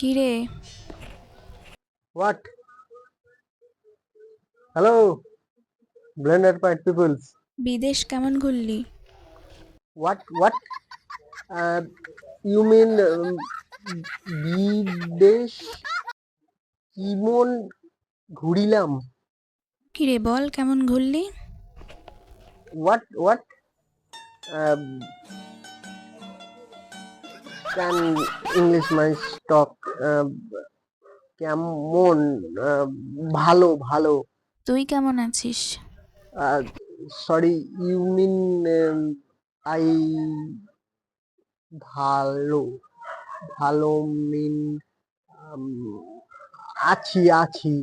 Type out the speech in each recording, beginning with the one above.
কিরে what hello blended point peoples বিদেশ কেমন ঘুরলি? হোয়াট হোয়াট ইউ মিন বিদেশ কিমন ঘুরিলাম? কিরে বল কেমন ঘুরলি? What what can English my stock কেমন ভালো ভালো? তুই কেমন আছিস? sorry, you mean um, ভালো ভালো মিন um, আছি আছি।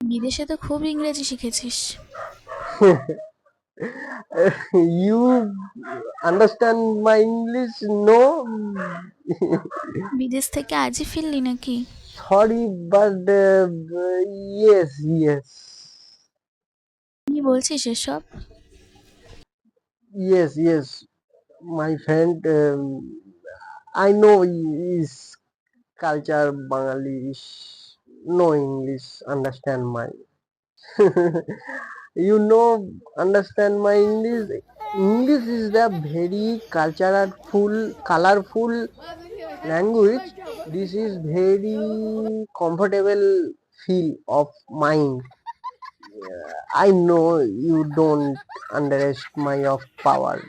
বিদেশে তো খুব ইংরেজি শিখেছিস। you understand my English? No? বিদেশ থেকে আজই ফিরলি নাকি Sorry, but uh, yes, yes, কি বলছিস এসব yes, yes. My friend, um, I know his culture, Bangalish, no English, understand my. You know, understand my English. English is the very cultureful, colorful language. This is very comfortable feel of mind. I know you don't underestimate of power.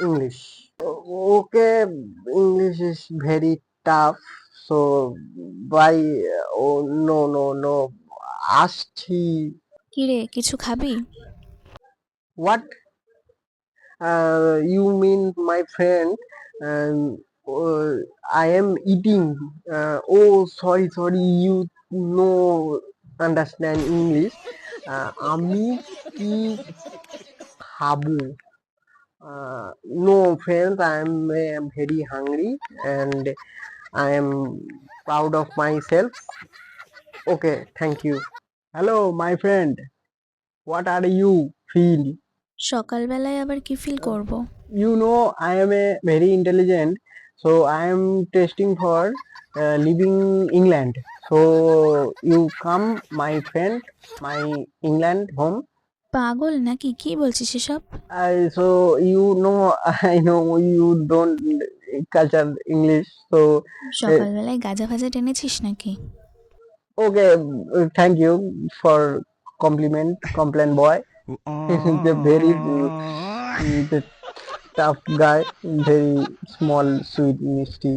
English. Okay, English is very tough. So by oh no no no. Asti কিরে কিছু খাবি? What you mean my friend I am eating oh sorry sorry you no understand English আমি কি খাব? No friend I am I am very hungry and I am proud of my self okay thank you hello my friend what are you feel সকালবেলায় আবার কি feel করব? You know I am a very intelligent so I am testing for living England so you come my friend my England home পাগল নাকি? কি বলছিস এসব? So you know I know you don't culture English তো সকালবেলায় গাজা ভাজা টেনেছিস নাকি? Okay uh, thank you for compliment complaint boy the very uh, the tough guy very small sweet misty